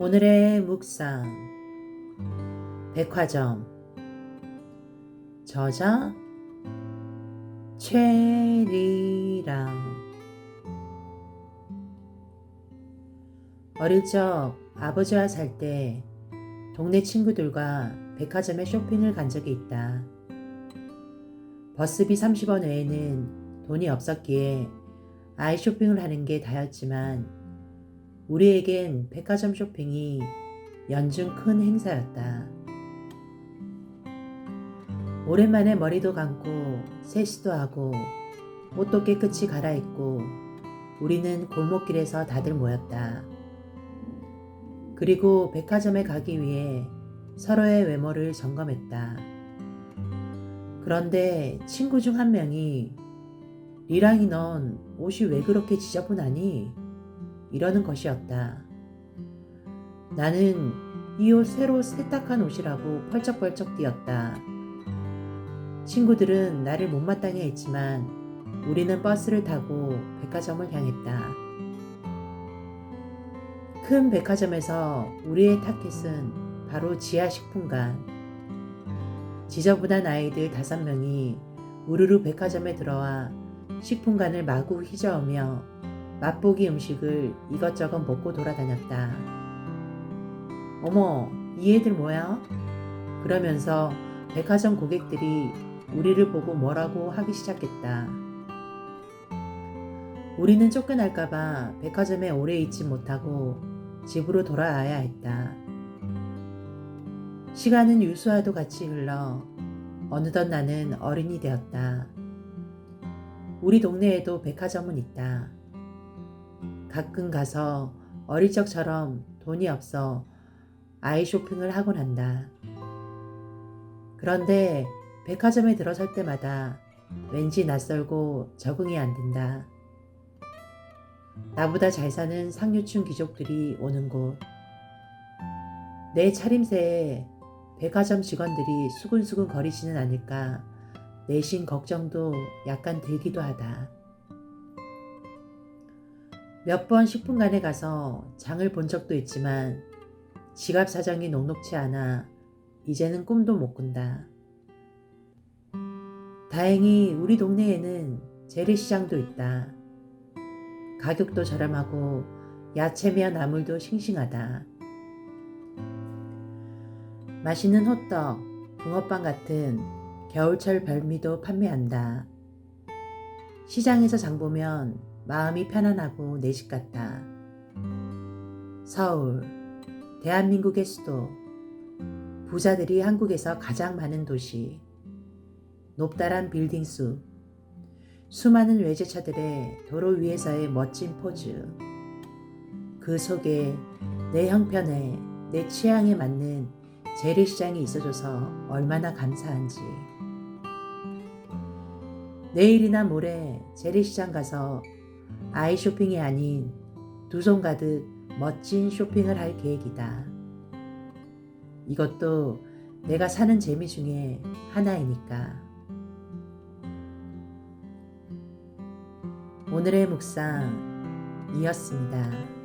오늘의 묵상. 백화점. 저자 최리랑. 어릴 적 아버지와 살 때 동네 친구들과 백화점에 쇼핑을 간 적이 있다. 버스비 30원 외에는 돈이 없었기에 아이 쇼핑을 하는 게 다였지만 우리에겐 백화점 쇼핑이 연중 큰 행사였다. 오랜만에 머리도 감고 세수도 하고 옷도 깨끗이 갈아입고 우리는 골목길에서 다들 모였다. 그리고 백화점에 가기 위해 서로의 외모를 점검했다. 그런데 친구 중 한 명이 리랑이 넌 옷이 왜 그렇게 지저분하니? 이러는 것이었다. 나는 이 옷 새로 세탁한 옷이라고 펄쩍펄쩍 뛰었다. 친구들은 나를 못마땅해 했지만 우리는 버스를 타고 백화점을 향했다. 큰 백화점에서 우리의 타켓은 바로 지하 식품관. 지저분한 아이들 다섯 명이 우르르 백화점에 들어와 식품관을 마구 휘저으며 맛보기 음식을 이것저것 먹고 돌아다녔다. 어머, 이 애들 뭐야? 그러면서 백화점 고객들이 우리를 보고 뭐라고 하기 시작했다. 우리는 쫓겨날까봐 백화점에 오래 있지 못하고 집으로 돌아와야 했다. 시간은 유수와도 같이 흘러 어느덧 나는 어른이 되었다. 우리 동네에도 백화점은 있다. 가끔 가서 어릴 적처럼 돈이 없어 아이 쇼핑을 하곤 한다. 그런데 백화점에 들어설 때마다 왠지 낯설고 적응이 안 된다. 나보다 잘 사는 상류층 귀족들이 오는 곳. 내 차림새에 백화점 직원들이 수근수근 거리지는 않을까 내심 걱정도 약간 들기도 하다. 몇 번 식품관에 가서 장을 본 적도 있지만 지갑 사정이 녹록치 않아 이제는 꿈도 못 꾼다. 다행히 우리 동네에는 재래시장도 있다. 가격도 저렴하고 야채며 나물도 싱싱하다. 맛있는 호떡, 붕어빵 같은 겨울철 별미도 판매한다. 시장에서 장 보면 마음이 편안하고 내 집 같다. 서울, 대한민국의 수도, 부자들이 한국에서 가장 많은 도시, 높다란 빌딩 수, 수많은 외제차들의 도로 위에서의 멋진 포즈, 그 속에 내 형편에 내 취향에 맞는 재래시장이 있어줘서 얼마나 감사한지. 내일이나 모레 재래시장 가서 아이 쇼핑이 아닌 두 손 가득 멋진 쇼핑을 할 계획이다. 이것도 내가 사는 재미 중에 하나이니까. 오늘의 묵상 이었습니다.